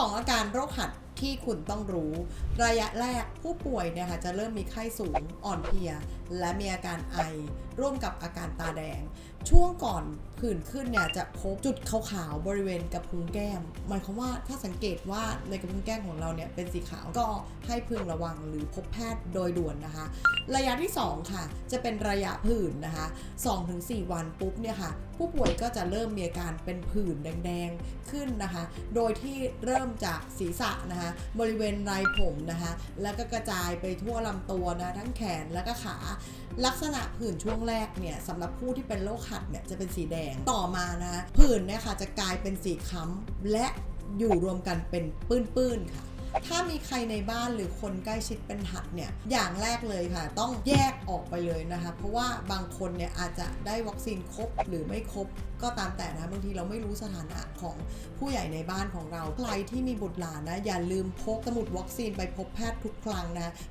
2อาการโรคหัด ที่คุณต้องรู้ ระยะแรกผู้ป่วยเนี่ยค่ะจะเริ่มมีไข้สูงอ่อนเพลีย และมีอาการไอ ร่วมกับอาการตาแดง ช่วงก่อนผื่นขึ้นเนี่ยจะพบจุดขาวๆบริเวณกระพุ้งแก้ม หมายความว่าถ้าสังเกตว่าในกระพุ้งแก้มของเราเนี่ยเป็นสีขาวก็ให้พึงระวังหรือพบแพทย์โดยด่วนนะคะ ระยะที่ 2 ค่ะ จะเป็นระยะผื่นนะคะ 2-4 วันปุ๊บเนี่ยค่ะผู้ป่วยก็จะเริ่มมีอาการเป็นผื่นแดงๆขึ้นนะคะ โดยที่เริ่มจากศีรษะนะคะบริเวณไรผมนะคะ แล้วก็กระจายไปทั่วลำตัวนะทั้งแขนแล้วก็ขา ลักษณะผื่นช่วงแรกเนี่ยสำหรับผู้ที่เป็นโรคหัดเนี่ยจะเป็นสีแดงต่อมานะผื่นเนี่ยค่ะจะกลายเป็นสีคล้ำและอยู่รวมกันเป็นปื้นๆค่ะ ถ้ามีใครในบ้านหรือคนใกล้ชิดเป็นหัดเนี่ยอย่างแรกเลยค่ะ ต้องแยกออกไปเลยนะคะ เพราะว่าบางคนเนี่ยอาจจะได้วัคซีนครบหรือไม่ครบก็ตามแต่นะบางทีเราไม่รู้สถานะของผู้ใหญ่ในบ้านของเราใครที่มีบุตรหลานนะอย่าลืมพกสมุดวัคซีนไปพบแพทย์ทุกครั้งนะ